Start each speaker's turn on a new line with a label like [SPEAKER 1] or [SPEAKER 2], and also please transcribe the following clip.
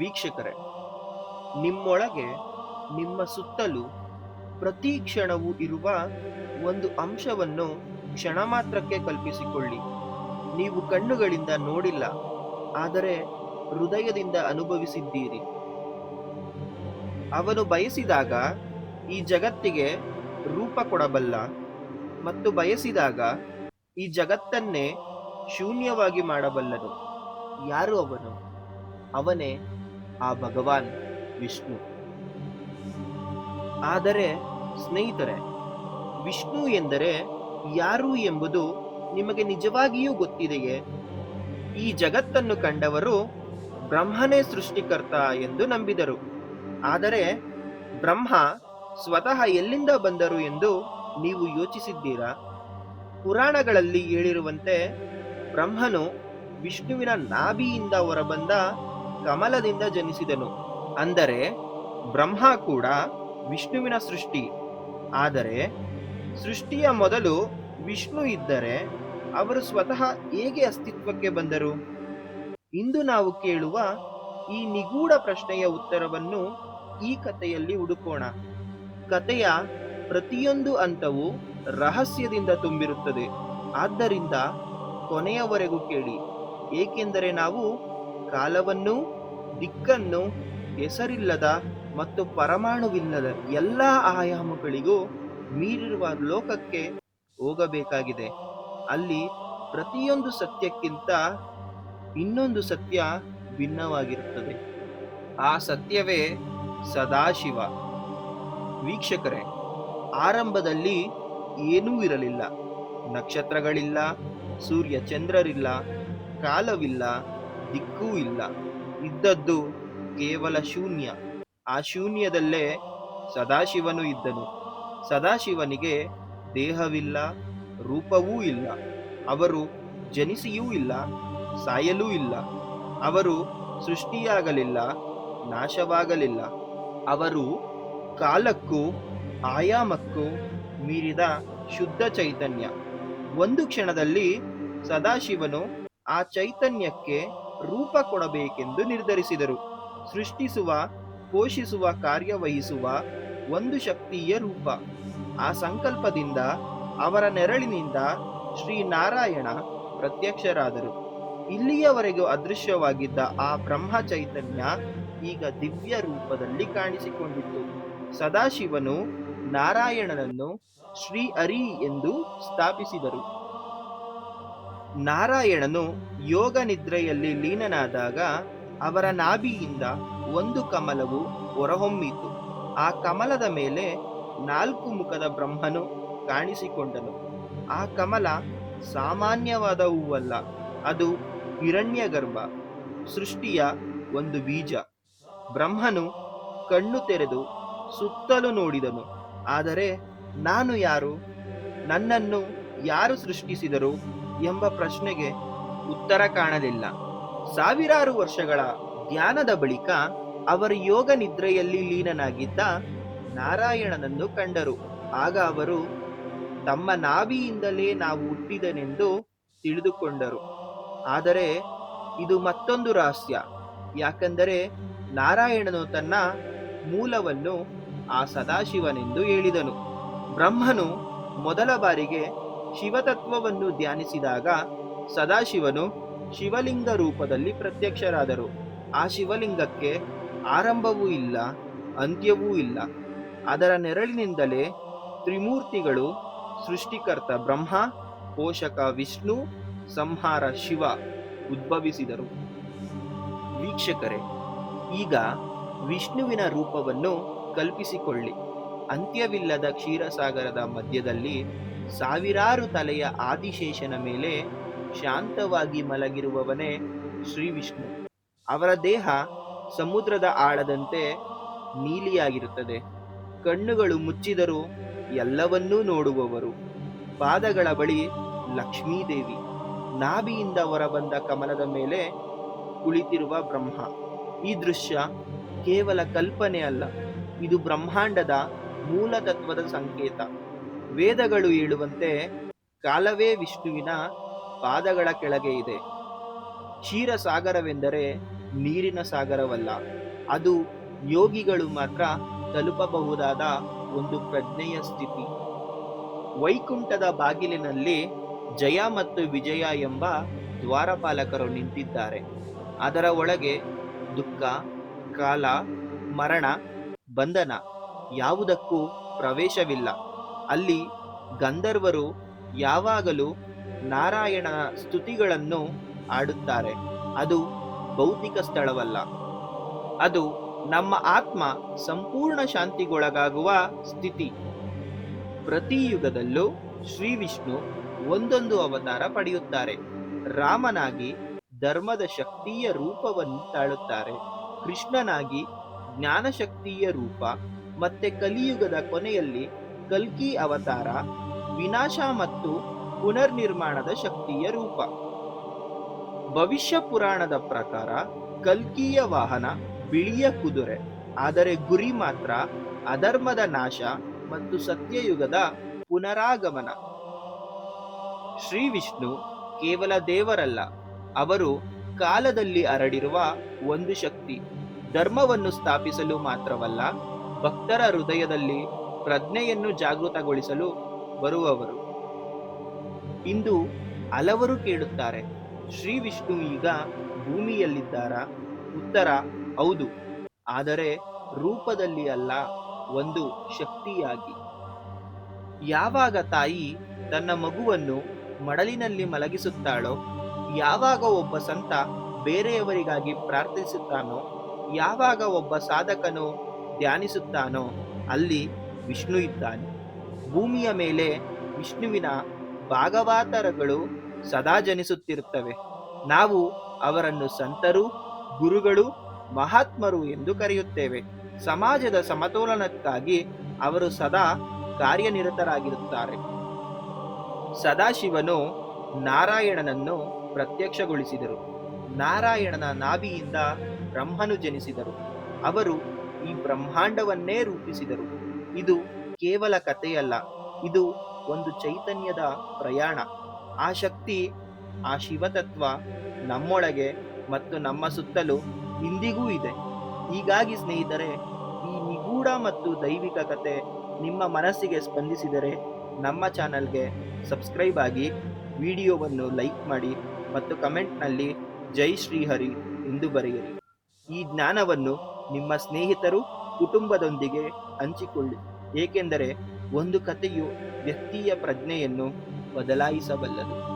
[SPEAKER 1] ವೀಕ್ಷಕರೇ, ನಿಮ್ಮೊಳಗೆ, ನಿಮ್ಮ ಸುತ್ತಲೂ ಪ್ರತಿ ಕ್ಷಣವೂ ಇರುವ ಒಂದು ಅಂಶವನ್ನು ಕ್ಷಣ ಮಾತ್ರಕ್ಕೆ ಕಲ್ಪಿಸಿಕೊಳ್ಳಿ. ನೀವು ಕಣ್ಣುಗಳಿಂದ ನೋಡಿಲ್ಲ, ಆದರೆ ಹೃದಯದಿಂದ ಅನುಭವಿಸಿದ್ದೀರಿ. ಅವನು ಬಯಸಿದಾಗ ಈ ಜಗತ್ತಿಗೆ ರೂಪ ಕೊಡಬಲ್ಲ ಮತ್ತು ಬಯಸಿದಾಗ ಈ ಜಗತ್ತನ್ನೇ ಶೂನ್ಯವಾಗಿ ಮಾಡಬಲ್ಲನು. ಯಾರು ಅವನು? ಅವನೇ ಆ ಭಗವಾನ್ ವಿಷ್ಣು. ಆದರೆ ಸ್ನೇಹಿತರೆ, ವಿಷ್ಣು ಎಂದರೆ ಯಾರು ಎಂಬುದು ನಿಮಗೆ ನಿಜವಾಗಿಯೂ ಗೊತ್ತಿದೆಯೇ? ಈ ಜಗತ್ತನ್ನು ಕಂಡವರು ಬ್ರಹ್ಮನೇ ಸೃಷ್ಟಿಕರ್ತ ಎಂದು ನಂಬಿದರು. ಆದರೆ ಬ್ರಹ್ಮ ಸ್ವತಃ ಎಲ್ಲಿಂದ ಬಂದರು ಎಂದು ನೀವು ಯೋಚಿಸಿದ್ದೀರಾ? ಪುರಾಣಗಳಲ್ಲಿ ಹೇಳಿರುವಂತೆ ಬ್ರಹ್ಮನು ವಿಷ್ಣುವಿನ ನಾಭಿಯಿಂದ ಹೊರಬಂದ ಕಮಲದಿಂದ ಜನಿಸಿದನು. ಅಂದರೆ ಬ್ರಹ್ಮ ಕೂಡ ವಿಷ್ಣುವಿನ ಸೃಷ್ಟಿ. ಆದರೆ ಸೃಷ್ಟಿಯ ಮೊದಲು ವಿಷ್ಣು ಇದ್ದರೆ ಅವರು ಸ್ವತಃ ಹೇಗೆ ಅಸ್ತಿತ್ವಕ್ಕೆ ಬಂದರು? ಇಂದು ನಾವು ಕೇಳುವ ಈ ನಿಗೂಢ ಪ್ರಶ್ನೆಯ ಉತ್ತರವನ್ನು ಈ ಕಥೆಯಲ್ಲಿ ಹುಡುಕೋಣ. ಕಥೆಯ ಪ್ರತಿಯೊಂದು ಹಂತವು ರಹಸ್ಯದಿಂದ ತುಂಬಿರುತ್ತದೆ. ಆದ್ದರಿಂದ ಕೊನೆಯವರೆಗೂ ಕೇಳಿ. ಏಕೆಂದರೆ ನಾವು ಕಾಲವನ್ನು ದಿಕ್ಕನ್ನು ಹೆಸರಿಲ್ಲದ ಮತ್ತು ಪರಮಾಣುವಿಲ್ಲದ ಎಲ್ಲ ಆಯಾಮಗಳಿಗೂ ಮೀರಿರುವ ಲೋಕಕ್ಕೆ ಹೋಗಬೇಕಾಗಿದೆ. ಅಲ್ಲಿ ಪ್ರತಿಯೊಂದು ಸತ್ಯಕ್ಕಿಂತ ಇನ್ನೊಂದು ಸತ್ಯ ಭಿನ್ನವಾಗಿರುತ್ತದೆ. ಆ ಸತ್ಯವೇ ಸದಾಶಿವ. ವೀಕ್ಷಕರೇ, ಆರಂಭದಲ್ಲಿ ಏನೂ ಇರಲಿಲ್ಲ. ನಕ್ಷತ್ರಗಳಿಲ್ಲ, ಸೂರ್ಯ ಚಂದ್ರರಿಲ್ಲ, ಕಾಲವಿಲ್ಲ ದಿಕ್ಕೂ ಇಲ್ಲ. ಇದ್ದದ್ದು ಕೇವಲ ಶೂನ್ಯ. ಆ ಶೂನ್ಯದಲ್ಲೇ ಸದಾಶಿವನು ಇದ್ದನು. ಸದಾಶಿವನಿಗೆ ದೇಹವಿಲ್ಲ, ರೂಪವೂ ಇಲ್ಲ. ಅವರು ಜನಿಸಿಯೂ ಇಲ್ಲ, ಸಾಯಲೂ ಇಲ್ಲ. ಅವರು ಸೃಷ್ಟಿಯಾಗಲಿಲ್ಲ, ನಾಶವಾಗಲಿಲ್ಲ. ಅವರು ಕಾಲಕ್ಕೂ ಆಯಾಮಕ್ಕೂ ಮೀರಿದ ಶುದ್ಧ ಚೈತನ್ಯ. ಒಂದು ಕ್ಷಣದಲ್ಲಿ ಸದಾಶಿವನು ಆ ಚೈತನ್ಯಕ್ಕೆ ರೂಪ ಕೊಡಬೇಕೆಂದು ನಿರ್ಧರಿಸಿದರು. ಸೃಷ್ಟಿಸುವ, ಪೋಷಿಸುವ, ಕಾರ್ಯವಹಿಸುವ ಒಂದು ಶಕ್ತಿಯ ರೂಪ. ಆ ಸಂಕಲ್ಪದಿಂದ ಅವರ ನೆರಳಿನಿಂದ ಶ್ರೀನಾರಾಯಣ ಪ್ರತ್ಯಕ್ಷರಾದರು. ಇಲ್ಲಿಯವರೆಗೂ ಅದೃಶ್ಯವಾಗಿದ್ದ ಆ ಬ್ರಹ್ಮ ಚೈತನ್ಯ ಈಗ ದಿವ್ಯ ರೂಪದಲ್ಲಿ ಕಾಣಿಸಿಕೊಂಡಿತ್ತು. ಸದಾಶಿವನು ನಾರಾಯಣನನ್ನು ಶ್ರೀ ಹರಿ ಎಂದು ಸ್ಥಾಪಿಸಿದರು. ನಾರಾಯಣನು ಯೋಗ ನಿದ್ರೆಯಲ್ಲಿ ಲೀನನಾದಾಗ ಅವರ ನಾಭಿಯಿಂದ ಒಂದು ಕಮಲವು ಹೊರಹೊಮ್ಮಿತು. ಆ ಕಮಲದ ಮೇಲೆ ನಾಲ್ಕು ಮುಖದ ಬ್ರಹ್ಮನು ಕಾಣಿಸಿಕೊಂಡನು. ಆ ಕಮಲ ಸಾಮಾನ್ಯವಾದ ಹೂವಲ್ಲ ಅದು ಹಿರಣ್ಯಗರ್ಭ, ಸೃಷ್ಟಿಯ ಒಂದು ಬೀಜ. ಬ್ರಹ್ಮನು ಕಣ್ಣು ತೆರೆದು ಸುತ್ತಲೂ ನೋಡಿದನು. ಆದರೆ ನಾನು ಯಾರು? ನನ್ನನ್ನು ಯಾರು ಸೃಷ್ಟಿಸಿದರು? ಎಂಬ ಪ್ರಶ್ನೆಗೆ ಉತ್ತರ ಕಾಣಲಿಲ್ಲ. ಸಾವಿರಾರು ವರ್ಷಗಳ ಧ್ಯಾನದ ಬಳಿಕ ಅವರು ಯೋಗ ನಿದ್ರೆಯಲ್ಲಿ ಲೀನನಾಗಿದ್ದ ನಾರಾಯಣನನ್ನು ಕಂಡರು. ಆಗ ಅವರು, ತಮ್ಮ ನಾಭಿಯಿಂದಲೇ ನಾವು ಹುಟ್ಟಿದನೆಂದು ತಿಳಿದುಕೊಂಡರು. ಆದರೆ ಇದು ಮತ್ತೊಂದು ರಹಸ್ಯ. ಯಾಕಂದರೆ ನಾರಾಯಣನು ತನ್ನ ಮೂಲವನ್ನು ಆ ಸದಾಶಿವನೆಂದು ಹೇಳಿದನು. ಬ್ರಹ್ಮನು ಮೊದಲ ಬಾರಿಗೆ ಶಿವತತ್ವವನ್ನು ಧ್ಯಾನಿಸಿದಾಗ ಸದಾಶಿವನು ಶಿವಲಿಂಗ ರೂಪದಲ್ಲಿ ಪ್ರತ್ಯಕ್ಷರಾದರು. ಆ ಶಿವಲಿಂಗಕ್ಕೆ ಆರಂಭವೂ ಇಲ್ಲ, ಅಂತ್ಯವೂ ಇಲ್ಲ. ಅದರ ನೆರಳಿನಿಂದಲೇ ತ್ರಿಮೂರ್ತಿಗಳು ಸೃಷ್ಟಿಕರ್ತ ಬ್ರಹ್ಮ, ಪೋಷಕ ವಿಷ್ಣು, ಸಂಹಾರ ಶಿವ ಉದ್ಭವಿಸಿದರು. ವೀಕ್ಷಕರೇ, ಈಗ ವಿಷ್ಣುವಿನ ರೂಪವನ್ನು ಕಲ್ಪಿಸಿಕೊಳ್ಳಿ. ಅಂತ್ಯವಿಲ್ಲದ ಕ್ಷೀರಸಾಗರದ ಮಧ್ಯದಲ್ಲಿ ಸಾವಿರಾರು ತಲೆಯ ಆದಿಶೇಷನ ಮೇಲೆ ಶಾಂತವಾಗಿ ಮಲಗಿರುವವನೇ ಶ್ರೀ ವಿಷ್ಣು ಅವರ ದೇಹ ಸಮುದ್ರದ ಆಳದಂತೆ ನೀಲಿಯಾಗಿರುತ್ತದೆ. ಕಣ್ಣುಗಳು ಮುಚ್ಚಿದರೂ ಎಲ್ಲವನ್ನೂ ನೋಡುವವರು. ಪಾದಗಳ ಬಳಿ ಲಕ್ಷ್ಮೀದೇವಿ. ನಾಭಿಯಿಂದ ಹೊರಬಂದ ಕಮಲದ ಮೇಲೆ ಕುಳಿತಿರುವ ಬ್ರಹ್ಮ. ಈ ದೃಶ್ಯ ಕೇವಲ ಕಲ್ಪನೆ ಅಲ್ಲ, ಇದು ಬ್ರಹ್ಮಾಂಡದ ಮೂಲ ತತ್ವದ ಸಂಕೇತ. ವೇದಗಳು ಹೇಳುವಂತೆ ಕಾಲವೇ ವಿಷ್ಣುವಿನ ಪಾದಗಳ ಕೆಳಗೆ ಇದೆ. ಕ್ಷೀರ ಸಾಗರವೆಂದರೆ ನೀರಿನ ಸಾಗರವಲ್ಲ. ಅದು ಯೋಗಿಗಳು ಮಾತ್ರ ತಲುಪಬಹುದಾದ ಒಂದು ಪ್ರಜ್ಞೆಯ ಸ್ಥಿತಿ. ವೈಕುಂಠದ ಬಾಗಿಲಿನಲ್ಲಿ ಜಯ ಮತ್ತು ವಿಜಯ ಎಂಬ ದ್ವಾರಪಾಲಕರು ನಿಂತಿದ್ದಾರೆ. ಅದರ ಒಳಗೆ ದುಃಖ, ಕಾಲ, ಮರಣ, ಬಂಧನ ಯಾವುದಕ್ಕೂ ಪ್ರವೇಶವಿಲ್ಲ. ಅಲ್ಲಿ ಗಂಧರ್ವರು ಯಾವಾಗಲೂ ನಾರಾಯಣ ಸ್ತುತಿಗಳನ್ನು ಆಡುತ್ತಾರೆ ಅದು ಭೌತಿಕ ಸ್ಥಳವಲ್ಲ. ಅದು ನಮ್ಮ ಆತ್ಮ ಸಂಪೂರ್ಣ ಶಾಂತಿಗೊಳಗಾಗುವ ಸ್ಥಿತಿ. ಪ್ರತಿ ಯುಗದಲ್ಲೂ ಶ್ರೀ ವಿಷ್ಣು ಒಂದೊಂದು ಅವತಾರ ಪಡೆಯುತ್ತಾರೆ. ರಾಮನಾಗಿ ಧರ್ಮದ ಶಕ್ತಿಯ ರೂಪವನ್ನು ತಾಳುತ್ತಾರೆ. ಕೃಷ್ಣನಾಗಿ ಜ್ಞಾನಶಕ್ತಿಯ ರೂಪ ಮತ್ತೆ ಕಲಿಯುಗದ ಕೊನೆಯಲ್ಲಿ ಕಲ್ಕಿ ಅವತಾರ, ವಿನಾಶ ಮತ್ತು ಪುನರ್ನಿರ್ಮಾಣದ ಶಕ್ತಿಯ ರೂಪ. ಭವಿಷ್ಯ ಪುರಾಣದ ಪ್ರಕಾರ ಕಲ್ಕಿಯ ವಾಹನ ಬಿಳಿಯ ಕುದುರೆ, ಆದರೆ ಗುರಿ ಮಾತ್ರ ಅಧರ್ಮದ ನಾಶ ಮತ್ತು ಸತ್ಯಯುಗದ ಪುನರಾಗಮನ. ಶ್ರೀ ವಿಷ್ಣು ಕೇವಲ ದೇವರಲ್ಲ, ಅವರು ಕಾಲದಲ್ಲಿ ಹರಡಿರುವ ಒಂದು ಶಕ್ತಿ. ಧರ್ಮವನ್ನು ಸ್ಥಾಪಿಸಲು ಮಾತ್ರವಲ್ಲ, ಭಕ್ತರ ಹೃದಯದಲ್ಲಿ ಪ್ರಜ್ಞೆಯನ್ನು ಜಾಗೃತಗೊಳಿಸಲು ಬರುವವರು. ಇಂದು ಹಲವರು ಕೇಳುತ್ತಾರೆ, ಶ್ರೀ ವಿಷ್ಣು ಈಗ ಭೂಮಿಯಲ್ಲಿದ್ದಾರಾ? ಉತ್ತರ, ಹೌದು. ಆದರೆ ರೂಪದಲ್ಲಿ ಅಲ್ಲ, ಒಂದು ಶಕ್ತಿಯಾಗಿ. ಯಾವಾಗ ತಾಯಿ ತನ್ನ ಮಗುವನ್ನು ಮಡಲಿನಲ್ಲಿ ಮಲಗಿಸುತ್ತಾಳೋ, ಯಾವಾಗ ಒಬ್ಬ ಸಂತ ಬೇರೆಯವರಿಗಾಗಿ ಪ್ರಾರ್ಥಿಸುತ್ತಾನೋ, ಯಾವಾಗ ಒಬ್ಬ ಸಾಧಕನು ಧ್ಯಾನಿಸುತ್ತಾನೋ, ಅಲ್ಲಿ ವಿಷ್ಣು ಇದ್ದಾನೆ. ಭೂಮಿಯ ಮೇಲೆ ವಿಷ್ಣುವಿನ ಭಾಗವಾತರಗಳು ಸದಾ ಜನಿಸುತ್ತಿರುತ್ತವೆ. ನಾವು ಅವರನ್ನು ಸಂತರು, ಗುರುಗಳು, ಮಹಾತ್ಮರು ಎಂದು ಕರೆಯುತ್ತೇವೆ. ಸಮಾಜದ ಸಮತೋಲನಕ್ಕಾಗಿ ಅವರು ಸದಾ ಕಾರ್ಯನಿರತರಾಗಿರುತ್ತಾರೆ. ಸದಾಶಿವನು ನಾರಾಯಣನನ್ನು ಪ್ರತ್ಯಕ್ಷಗೊಳಿಸಿದರು. ನಾರಾಯಣನ ನಾಭಿಯಿಂದ ಬ್ರಹ್ಮನು ಜನಿಸಿದರು. ಅವರು ಈ ಬ್ರಹ್ಮಾಂಡವನ್ನೇ ರೂಪಿಸಿದರು. ಇದು ಕೇವಲ ಕಥೆಯಲ್ಲ, ಇದು ಒಂದು ಚೈತನ್ಯದ ಪ್ರಯಾಣ. ಆ ಶಕ್ತಿ, ಆ ಶಿವತತ್ವ ನಮ್ಮೊಳಗೆ ಮತ್ತು ನಮ್ಮ ಸುತ್ತಲೂ ಇಂದಿಗೂ ಇದೆ. ಹೀಗಾಗಿ ಸ್ನೇಹಿತರೆ, ಈ ನಿಗೂಢ ಮತ್ತು ದೈವಿಕ ಕತೆ ನಿಮ್ಮ ಮನಸ್ಸಿಗೆ ಸ್ಪಂದಿಸಿದರೆ ನಮ್ಮ ಚಾನಲ್ಗೆ ಸಬ್ಸ್ಕ್ರೈಬ್ ಆಗಿ ವಿಡಿಯೋವನ್ನು ಲೈಕ್ ಮಾಡಿ ಮತ್ತು ಕಮೆಂಟ್ನಲ್ಲಿ ಜೈ ಶ್ರೀಹರಿ ಎಂದು ಬರೆಯಿರಿ. ಈ ಜ್ಞಾನವನ್ನು ನಿಮ್ಮ ಸ್ನೇಹಿತರು ಕುಟುಂಬದೊಂದಿಗೆ ಹಂಚಿಕೊಳ್ಳಿ. ಏಕೆಂದರೆ ಒಂದು ಕಥೆಯು ವ್ಯಕ್ತಿಯ ಪ್ರಜ್ಞೆಯನ್ನು ಬದಲಾಯಿಸಬಲ್ಲದು.